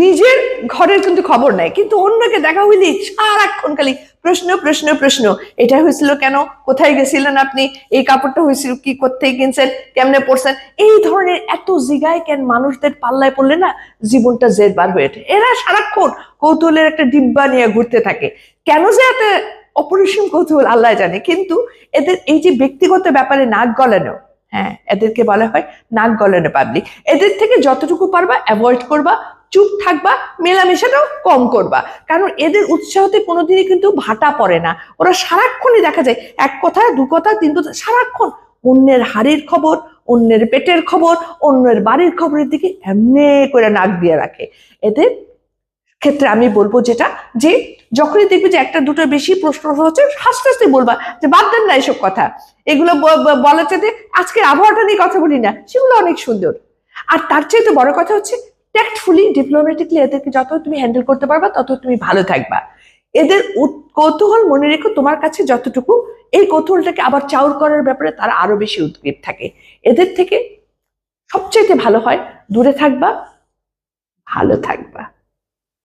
নিজের ঘরের কিন্তু খবর নাই, কিন্তু অন্যকে দেখা হইলে সারাক্ষণ খালি প্রশ্ন প্রশ্ন প্রশ্ন। এটা হয়েছিল কেন? কোথায় গেছিলেন আপনি? এই কাপড়টা হয়েছিল কি? কোথায় কিনছেন? কেমনে পড়ছেন এই ধরনের এত জিগায় কেন মানুষদের পাল্লায় পড়লে না জীবনটা জেরবার হয়ে ওঠে? এরা সারাক্ষণ কৌতূহলের একটা ডিব্বা নিয়ে ঘুরতে থাকে। কেন যে এত অপরিসীম কৌতূহল আল্লাহ জানে, কিন্তু এদের এই যে ব্যক্তিগত ব্যাপারে নাক গলানো হ্যাঁ এদেরকে বলা হয় নাক গলানো পাবলিক এদের থেকে যতটুকু পারবা অ্যাভয়েড করবা চুপ থাকবা, মেলামেশাটাও কম করবা। কারণ এদের উৎসাহতে কোনোদিনই কিন্তু ভাটা পড়ে না। ওরা সারাক্ষণই দেখা যায়, এক কথা দু কথা তিন কথা সারাক্ষণ অন্যের হাড়ির খবর, অন্যের পেটের খবর, অন্যের বাড়ির খবরের দিকে এমনি করে নাক দিয়ে রাখে। এদের ক্ষেত্রে আমি বলব যেটা, যে যখনই দেখবে যে একটা, দুটো বেশি প্রশ্ন হচ্ছে, হাসতে হাসতে বলবা যে, বাদ দেন না এসব কথা। এগুলো বলার চাইতে আজকে আবহাওয়াটা নিয়ে কথা বলি না, সেগুলো অনেক সুন্দর। আর তার চাইতে বড় কথা হচ্ছে ট্যাক্টফুলি ডিপ্লোম্যাটিকলি এদেরকে যত তুমি হ্যান্ডেল করতে পারবা, তত তুমি ভালো থাকবা। এদের কৌতূহল মনে রেখো, তোমার কাছে যতটুকু, এই কৌতূহলটাকে আবার চাউর করার ব্যাপারে তারা আরও বেশি উদ্গ্রীব থাকে। এদের থেকে সবচাইতে ভালো হয়, দূরে থাকবা, ভালো থাকবা।